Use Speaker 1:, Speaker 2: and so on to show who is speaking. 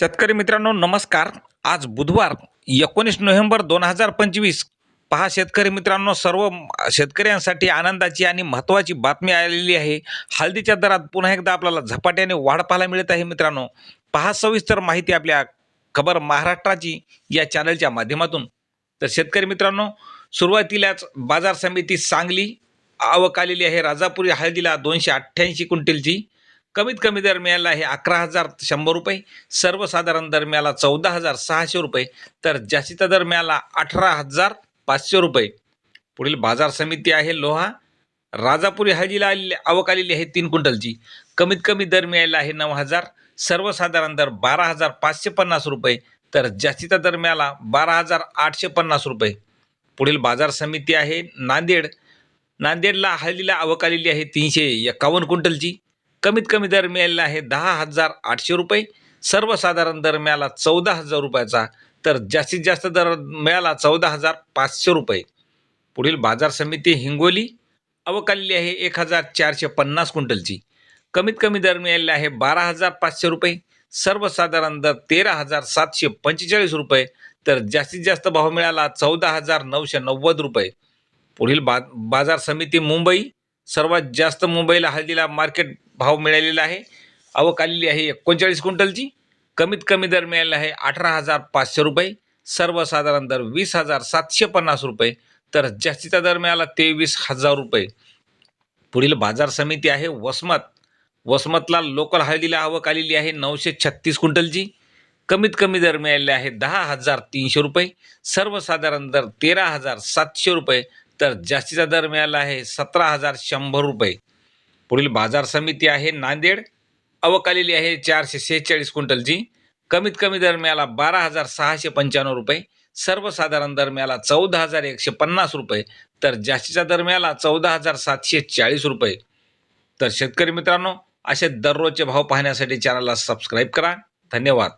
Speaker 1: शेतकरी मित्रांनो नमस्कार. आज बुधवार एकोणीस नोव्हेंबर दोन हजार पंचवीस. पहा शेतकरी मित्रांनो सर्व शेतकऱ्यांसाठी आनंदाची आणि महत्त्वाची बातमी आलेली आहे. हळदीच्या दरात पुन्हा एकदा आपल्याला झपाट्याने वाढ पाहायला मिळत आहे मित्रांनो. पहा सविस्तर माहिती आपल्या खबर महाराष्ट्राची या चॅनलच्या माध्यमातून. तर शेतकरी मित्रांनो सुरुवातीलाच बाजार समिती सांगली आवक आलेली आहे. राजापुरी हळदीला दोनशे अठ्ठ्याऐंशी क्विंटलची. कमीत कमी दर मिळाला आहे अकरा हजार शंभर रुपये सर्वसाधारण दर मिळाला चौदा हजार सहाशे रुपये तर जास्तीचा दर मिळाला अठरा हजार पाचशे रुपये. पुढील बाजार समिती आहे लोहा राजापुरी हळदीला आलेली आवक आलेली आहे तीन क्विंटलची. कमीत कमी दर मिळायला आहे नऊ हजार सर्वसाधारण दर बारा हजार पाचशे पन्नास रुपये तर जास्तीचा दर मिळाला बारा हजार आठशे पन्नास रुपये. पुढील बाजार समिती आहे नांदेड. नांदेडला हळदीला आवक आलेली आहे तीनशे एकावन्न क्विंटलची. कमीत कमी दर मिळालेला आहे दहा हजार आठशे रुपये. सर्वसाधारण दर मिळाला चौदा हजार रुपयाचा तर जास्तीत जास्त दर मिळाला चौदा हजार पाचशे रुपये. पुढील बाजार समिती हिंगोली अवकालली आहे एक हजार चारशे पन्नास क्विंटलची. कमीत कमी दर मिळालेला आहे बारा हजार पाचशे रुपये. सर्वसाधारण दर तेरा हजार सातशे पंचेचाळीस रुपये तर जास्तीत जास्त भाव मिळाला चौदा हजार नऊशे नव्वद रुपये. पुढील बा बाजार समिती मुंबई सर्वात जास्त मुंबईला हळदीला मार्केट भाव मिळालेला आहे. आवक आलेली आहे एकोणचाळीस क्विंटलची. कमीत कमी दर मिळालेला आहे अठरा हजार पाचशे रुपये. सर्वसाधारण दर वीस हजार सातशे पन्नास रुपये. तर जास्तीचा दर मिळाला तेवीस हजार रुपये. पुढील बाजार समिती आहे वसमत. वसमतला लोकल हळदीला आवक आलेली आहे नऊशे छत्तीस क्विंटलची. कमीत कमी दर मिळालेले आहे दहा हजार तीनशे रुपये. सर्वसाधारण दर तेरा हजार सातशे रुपये. तर जास्तीचा दर मिळाला आहे सतरा हजार शंभर रुपये. पुढील बाजार समिती आहे नांदेड. अवकालेली आहे चारशे शेहेचाळीस क्विंटलची कमीत कमी दर मिळाला बारा हजार सहाशे पंच्याण्णव रुपये. सर्वसाधारण दर मिळाला चौदा हजार एकशे पन्नास रुपये. तर जास्तीचा दर मिळाला चौदा हजार सातशे चाळीस रुपये. तर शेतकरी मित्रांनो असे दररोजचे भाव पाहण्यासाठी चॅनलला सबस्क्राईब करा. धन्यवाद.